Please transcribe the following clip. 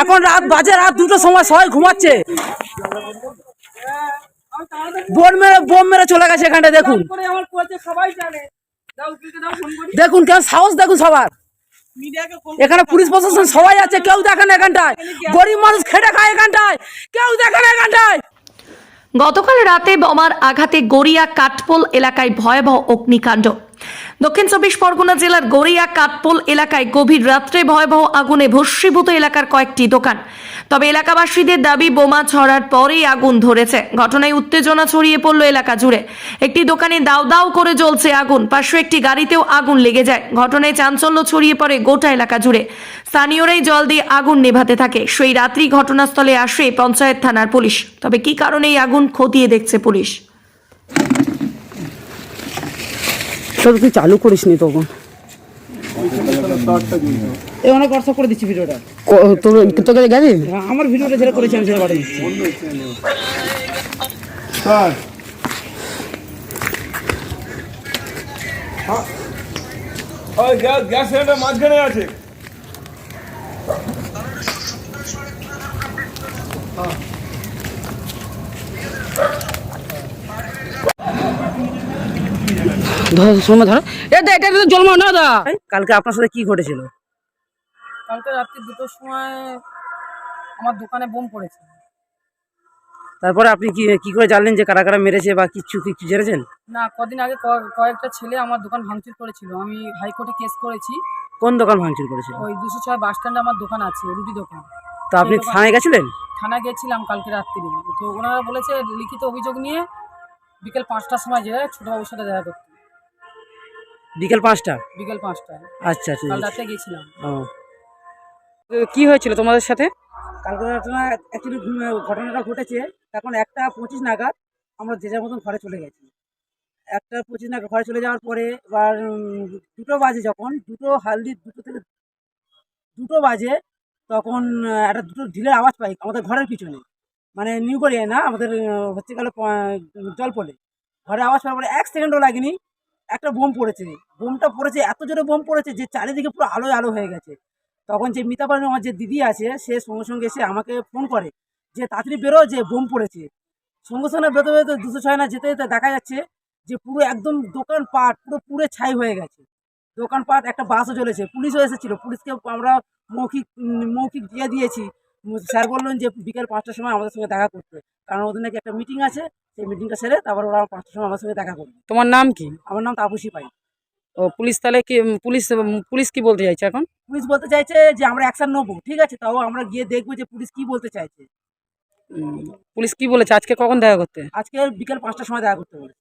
এখন রাত বাজে, রাত দুটো সময় সবাই ঘুমাচ্ছে। বোম মেরে বোম মেরে চলে গেছে এখানটা দেখুন। দেখুন কেন সাহস, দেখুন সবার। এখানে পুলিশ প্রশাসন সবাই আছে, কেউ দেখে না এখানটায়। গরিব মানুষ খেটে খায় এখানটায়। কেউ দেখে না এখানটায়। গতকাল রাতে বোমার আঘাতে গড়িয়া কাঠপোল এলাকায় ভয়াবহ অগ্নিকাণ্ড। দক্ষিণ চব্বিশ পরগনা জেলার গড়িয়া কাঠপোল এলাকায় গভীর রাত্রে ভয়াবহ আগুনে ভস্মীভূত এলাকার কয়েকটি দোকান। তবে এলাকাবাসীদের দাবি, বোমা ছড়ার পরেই আগুন ধরেছে। ঘটনায় উত্তেজনা ছড়িয়ে পড়ল এলাকা জুড়ে। একটি দোকানে দাউ দাউ করে জ্বলছে আগুন। পাশে একটি গাড়িতেও আগুন লেগে যায়। ঘটনায় চাঞ্চল্য ছড়িয়ে পড়ে গোটা এলাকা জুড়ে। স্থানীয়রাই জল দিয়ে আগুন নেভাতে থাকে। সেই রাত্রি ঘটনাস্থলে আসে পঞ্চায়েত থানার পুলিশ। তবে কি কারণে এই আগুন খতিয়ে দেখছে পুলিশ? সব তুই চালু করিস নি তখন। এ অনেক হোয়াটসঅ্যাপ করে দিচ্ছি ভিডিওটা তোর তোকে গেছে আমার ভিডিওটা যেটা করেছি আমি সেটা পাঠিয়ে দিচ্ছি। স্যার। ওই গ্যাস গ্যাস সিলিন্ডার মাঝখানে আছে। ধরো সময় ধরো। এটা এটা তো জন্ম না দা। কালকে আপনার সাথে কি ঘটেছিল? কালকে রাত্রি দুটোর সময় আমার দোকানে বোম পড়েছে। তারপরে আপনি কি কি করে জানলেন যে কারা কারা মেরেছে বা কিছু কিছু জেনেছেন? না কদিন আগে ক- কয়েকটা ছেলে আমার দোকান ভাঙচুর করেছিল। আমি হাইকোর্টে কেস করেছি। কোন দোকান ভাঙচুর করেছিল? ওই দুশো ছয় বাস স্ট্যান্ডে আমার দোকান আছে রুটি দোকান। তো আপনি থানায় গেছিলেন? থানায় গেছিলাম কালকে রাত্রি। তো ওনারা বলেছে লিখিত অভিযোগ নিয়ে বিকেল পাঁচটার সময় যে ছোটবাবুর সাথে দেখা করতে। বিকেল পাঁচটা? বিকেল পাঁচটা। আচ্ছা ঠিক কাল রাতে গেছিলাম ও। কি হয়েছিল তোমাদের সাথে? কালকে ঘটনা অ্যাকচুয়ালি ঘটনাটা ঘটেছে তখন একটা পঁচিশ নাগাদ আমরা যে যার মতন ঘরে চলে গেছি। একটা পঁচিশ নাগাদ ঘরে চলে যাওয়ার পরে এবার দুটো বাজে যখন দুটো হালদি দুটো থেকে দুটো বাজে তখন একটা দুটো ঢিলের আওয়াজ পাই আমাদের ঘরের পিছনে। মানে নিউ গড়িয়ে না আমাদের হচ্ছে গেল জলপলে। ঘরে আওয়াজ পাওয়ার পরে এক সেকেন্ডও লাগেনি একটা বোম পড়েছে। বোমটা পড়েছে, এত জোরে বোম পড়েছে যে চারিদিকে পুরো আলোয় আলো হয়ে গেছে। তখন যে মিতা মিতাপাড়ি আমার যে দিদি আছে, সে সঙ্গে সঙ্গে এসে আমাকে ফোন করে যে, তাড়াতাড়ি বেরো, যে বোম পড়েছে। সঙ্গে সঙ্গে বেরোতে বেরোতে দুশো ছয় না যেতে যেতে দেখা যাচ্ছে যে, পুরো একদম দোকান পাট পুরো পুড়ে ছাই হয়ে গেছে। দোকান পাট একটা বাসও চলেছে পুলিশও এসেছিল। পুলিশকে আমরা মৌখিক মৌখিক দিয়ে দিয়েছি। স্যার বললেন যে, বিকেল পাঁচটার সময় আমাদের সঙ্গে দেখা করতে। কারণ ওদের নাকি একটা মিটিং আছে সেই মিটিংটা সেরে তারপর ওরা পাঁচটার সময় আমার সঙ্গে দেখা করবে। তোমার নাম কি? আমার নাম তাপসী পাই ও পুলিশ তাহলে কি পুলিশ পুলিশ কি বলতে চাইছে এখন? পুলিশ বলতে চাইছে যে আমরা অ্যাকশন নেব ঠিক আছে? তাও আমরা গিয়ে দেখব যে পুলিশ কি বলতে চাইছে। পুলিশ কি বলেছে? আজকে কখন দেখা করতে? আজকে বিকেল পাঁচটার সময় দেখা করতে বলেছে।